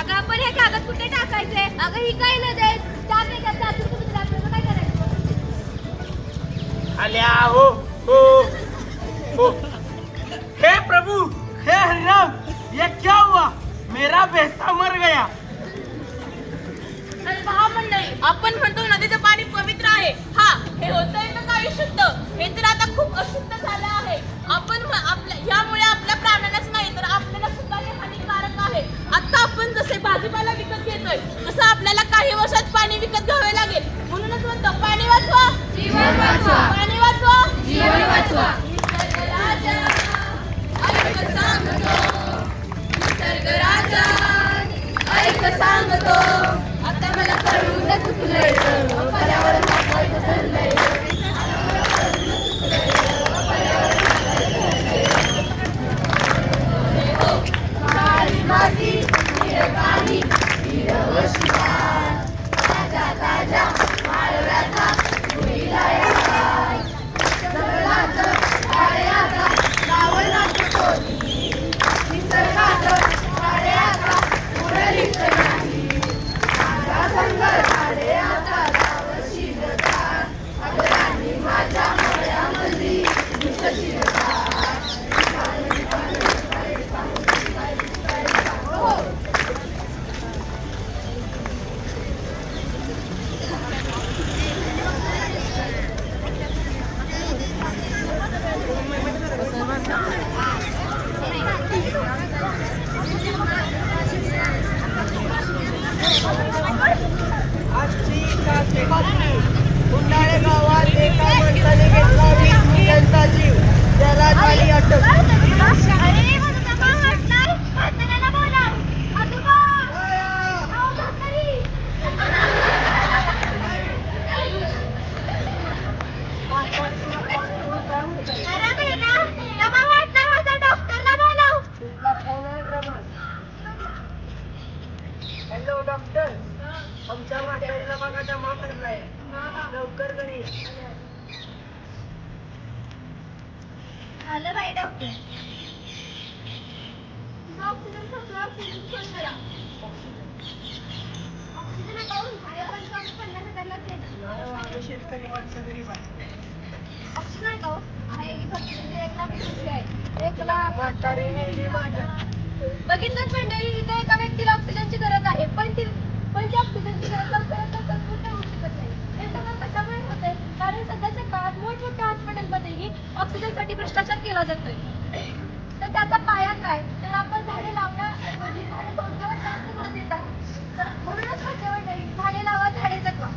अगं आपण हे कागद कुठे टाकायचे? अगं ही काय न आपल्याला काय करायचं? अल्या हो हो हो. हे प्रभु हे हरिराम ये क्या हुआ? मेरा भैंसा मर गया. तर पहा मंडळी आपण म्हणतो नदीचं पाणी पवित्र आहे. हा हे होतंय तर काही शुद्ध? हे तर आता खूप अशुद्ध झालं तसं आपल्याला काही वर्षात पाणी विकत घ्यावे लागेल. म्हणूनच म्हणतो पाणी वाचवा. जीवन वाचवा. पाणी वाचवा. जीवन वाचवा. निसर्ग राजा ऐक सांगतो. आता मला कळून चुकलंय. ऑक्सिजन संपला ऑक्सिजन फोन करा ऑक्सिजन अकाउंट पन्नास शेतकरी माणसं गरीब आहे ऑक्सिजन आहे एक लाख रुपये आहे एक लाख बघितलंच मंडळी इथे एका व्यक्तीला ऑक्सिजनची गरज आहे पण ती पण ती ऑक्सिजनची गरज लवकरात लवकर पूर्ण होऊ शकत नाही हे सगळं कशामुळे होतंय कारण सध्याच्या काळात मोठमोठ्या हॉस्पिटलमध्येही ऑक्सिजनसाठी भ्रष्टाचार केला जातोय. त्याचा पाया काय तर आपण झाडे लावणं म्हणजे झाडे तोडण्यावर जास्त भर देत आहोत तर म्हणूनच माझ्या मंडळी झाडे लावा झाडे जगवा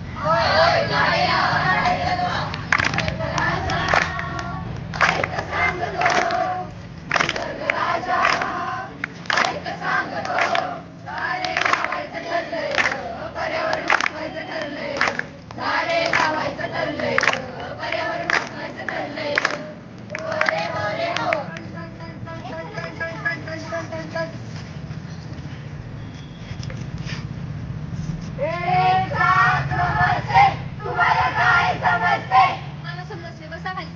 मला समजले बसा खाली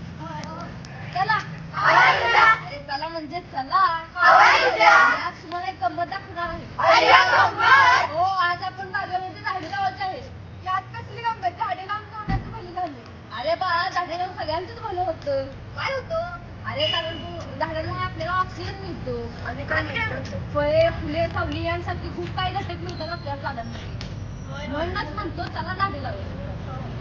चला अरे चला म्हणजे चला आज तुम्हाला एक गंमत दाखवणार आहे हो आज आपण बागेमध्ये झाडे लावायचे आहे यात कसली गंमत झाडे लावून कोणाचं भलं झालं अरे बाळा झाडे लावून सगळ्यांचंच भलं होतं काय होतं अरे कारण तू झाडांमुळे आपल्याला ऑक्सिजन मिळतो आणि काय मिळतं फळे फुले सावली यांसारखे खूप काही घटक मिळतात आपल्या झाडांमध्ये म्हणूनच म्हणतो चला झाडे लावूया.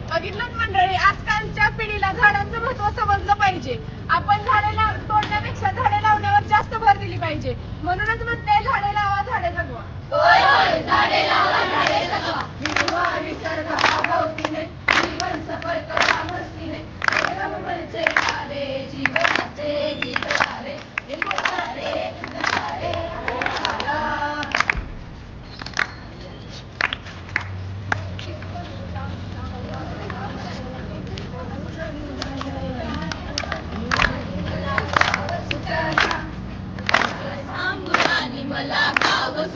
बघितलं मंडळी आजकालच्या पिढीला झाडांचं महत्त्व समजलं पाहिजे. आपण झाडे लाव तोडण्यापेक्षा झाडे लावण्यावर जास्त भर दिली पाहिजे. म्हणूनच म्हणते झाडे लावा झाडे जगवा.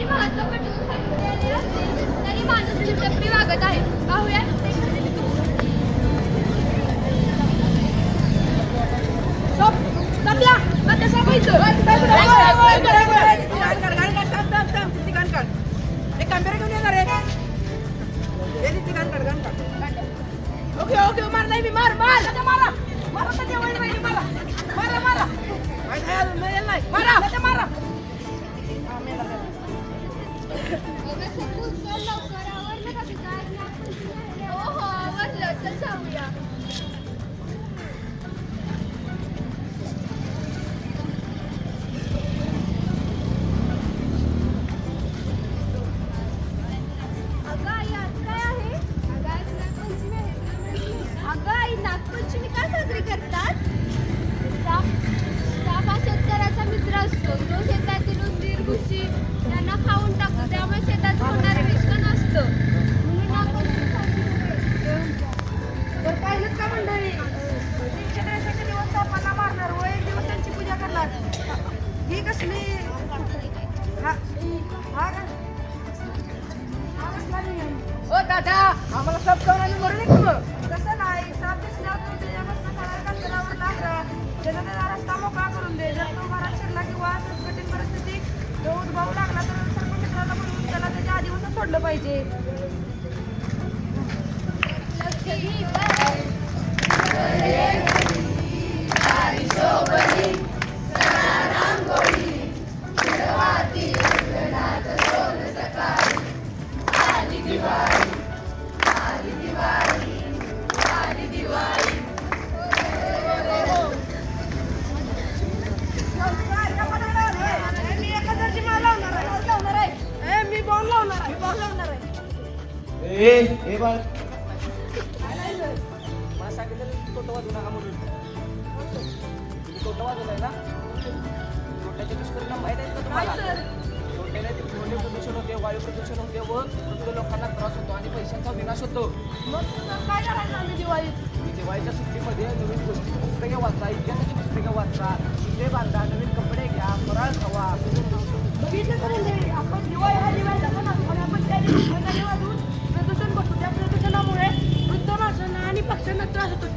जरी महत्त्व पटवून सांगितलेले असले तरी माणूस चिडचपडी वागत आहे. खरे ओके ओके मार नाही मी मार मार. मारा. मारा मारा मारा. मारा नाही मारा. मारा. हो हो आवडलं तर जाऊया दादा आम्हाला सब खाऊन आम्ही मरू नये कसं नाही साप दिसल्यावर तुमच्या या मस्त फळाला कचऱ्यावर लागला करून दे जर तो किंवा कठीण परिस्थिती तो लागला तर सर्पमित्राला त्याला त्याच्या आदिवासात सोडलं पाहिजे तोटा वाजू ना तोट्याचे दुष्परिणाम माहीत आहेत का तुम्हाला तोट्याने ध्वनी प्रदूषण होते वायू प्रदूषण होते व वृद्ध लोकांना त्रास होतो आणि पैशांचा विनाश होतो मग काय करायचं आम्ही दिवाळीत दिवाळीच्या सुट्टीमध्ये नवीन गोष्टी पुस्तके वाचा इतिहासाची पुस्तके वाचा शिंदे बांधा नवीन कपडे घ्या फराळ खावा बघितलं आपण दिवाळी हा आपण त्या दिवशी प्रदूषण करतो त्या प्रदूषणामुळे वृद्ध आणि पक्ष्यांना त्रास होतो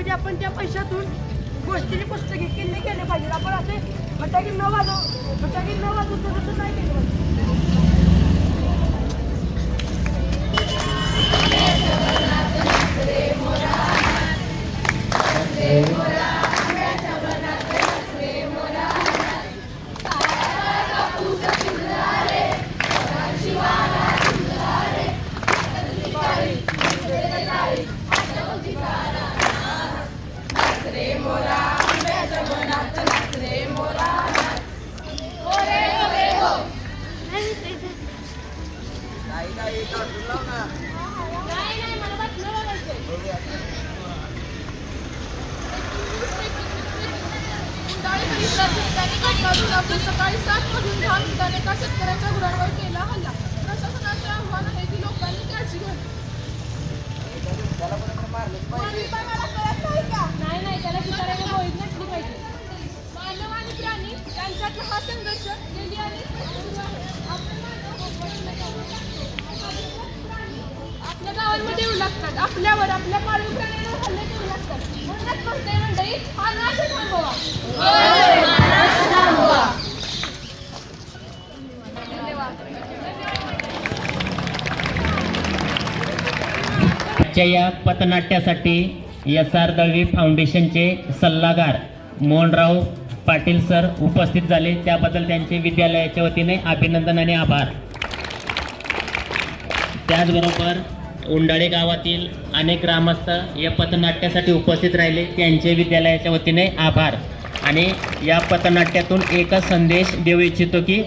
म्हणजे आपण त्या पैशातून गोष्टीची पुस्तके किल्ले केले पाहिजे आपण असे फटाके न वाजव फटाके न वाजवून तसं नाही केलं पाहिजे. काही काही कार्टून लाव ना नाही नाही मला बातम्या बघायचंय. उंडाळी परिसरात शेतकरी घटनावरून आपली सकाळी सात दहा मिनिटांनी एका शेतकऱ्याच्या घरावर केला हल्ला प्रशासनाचे आव्हान आहे की लोकांनी काळजी घ्यावी नाही का नाही नाही त्याला शिकायला गोळीत नसली पाहिजे मानव आणि प्राणी यांच्यातला हा संघर्ष गेली आणि आपल्या गावांमध्ये येऊ लागतात. आपल्यावर आपल्या पाळीव प्राण्यांवर हल्ले आजच्या या पथनाट्यासाठी एस आर दळवी फाउंडेशनचे सल्लागार मोहनराव पाटील सर उपस्थित झाले. त्याबद्दल त्यांचे विद्यालयाच्या वतीने अभिनंदन आणि आभार. त्याचबरोबर उंडाळे गावातील अनेक ग्रामस्थ या पथनाट्यासाठी उपस्थित राहिले. त्यांचे विद्यालयाच्या वतीने आभार. आणि या पथनाट्यातून एकच संदेश देऊ इच्छितो की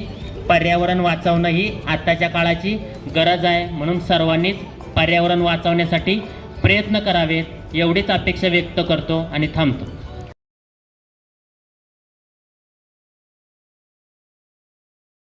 पर्यावरण वाचवणं ही आत्ताच्या काळाची गरज आहे. म्हणून सर्वांनीच पर्यावरण वाचवण्यासाठी प्रयत्न करावेत एवढीच अपेक्षा व्यक्त करतो आणि थांबतो.